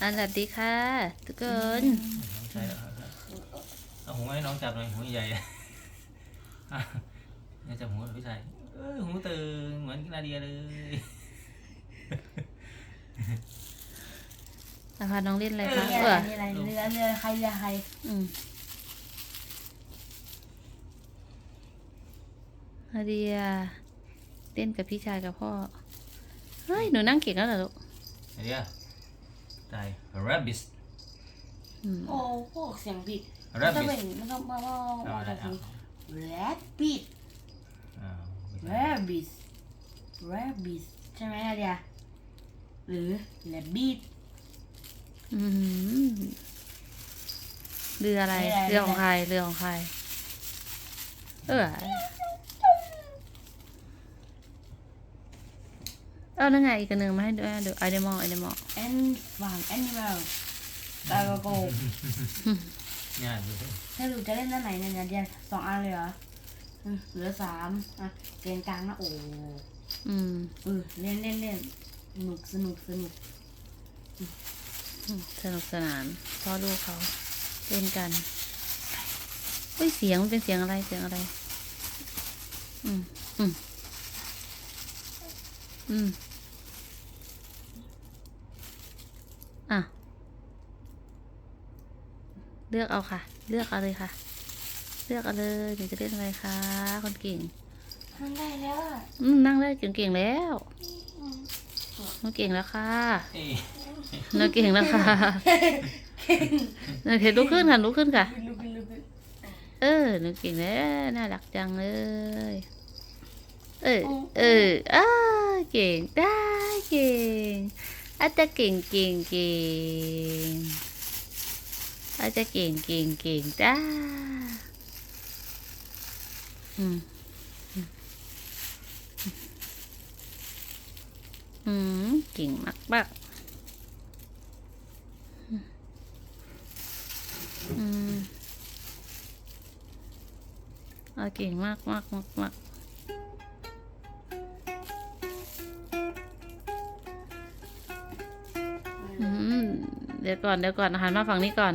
อันสวัสดีค่ะทุกคนใช่แล้วครับเอาหูให้น้องจับหน่อยหูใหญ่ๆอะเนี่ยจับหูพี่ชายเอ้ยหูตึงเหมือนนาเดียเลยแล้วพาน้องเล่นอะไรคะเรือเอออะไรเรือเรือใครเรือใครอืมนาเดียเล่นกับพี่ชายกับพ่อ เฮ้ย หนูนั่งเก่งแล้วเหรอลูกนาเดีย ตาย rabbit อืมโอ้พวกเสียงผิดมันต้อง rabbit เป็นมันต้องมาว่าเอาว่าอะไรจะเอาคือ rabbit อ้าวไม่ใช่ rabbit rabbit ใช่ไหมนาเดียหรือ rabbit อืมเรืออะไรเรืออะไร เรือของใคร เรือของใคร เออ เอานั่นไงอีกอันหนึ่งมาให้ดูให้ดูไอเดมอลไอเดมอล and farm animal ตาโกง่ายดูสิถ้าดูจะเล่นด้านไหนเนี่ยนาเดียสองอันเลยเหรออืมเหลือสามอะเกณฑ์กลางนะโอ้อืมเออเล่นเล่นเล่นสนุกสนุกสนุกสนุกสนานพ่อลูกเขาเล่นกันเฮ้ยเสียงมันเป็นเสียงอะไรเสียงอะไร อืมอืมอืม อะ เลือกเอาค่ะ เลือกเอาเลยค่ะ เลือกเอาเลยหนูจะเล่นอะไรคะคนเก่งมันได้แล้วอะอืมนั่งได้เก่งๆแล้วหนูเก่งแล้วค่ะเอ้ยหนูเก่งแล้วค่ะหนูเห็นลุกขึ้นค่ะลุกขึ้นค่ะลุกขึ้นลุกขึ้นเออหนูเก่งแล้วน่ารักจังเลย เออเอออ้าเก่งได้เก่ง อาจจะเก่งเก่งเก่งอาจจะเก่งเก่งเก่งได้อืมอืมอืมเก่งมากมากอืมเอาเก่งมากมากมากมาก เดี๋ยวก่อนเดี๋ยวก่อนหันมาฝั่งนี้ก่อน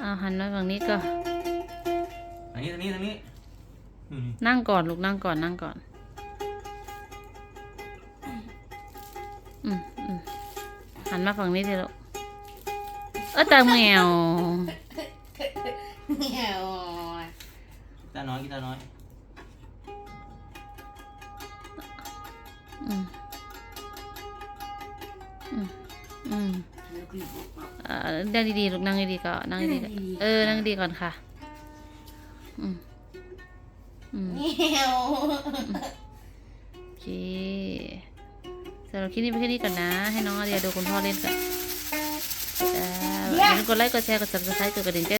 เอาหันมาฝั่งนี้ก่อนทางนี้ทางนี้ทางนี้อืมนั่งก่อนลูกนั่งก่อนนั่งก่อน อืมอืมหันมาฝั่งนี้เถอะลูกเออตาแมวเหนียวกีตาร์น้อยกีตาร์น้อยอืมอืมอืม เอ่อนั่งดีๆลูกนั่งดีๆก่อนนั่งดีๆก่อนเออ นั่งดีๆก่อนค่ะ อืมอืมเหนียวโอเคสำหรับคลิปนี้ไปแค่นี้ก่อนนะ ให้น้องอาเดียดูคุณพ่อเล่นก่อนอ่าอย่าลืมกดไลค์ กดแชร์ กด subscribe กดกระดิ่งแจ้ง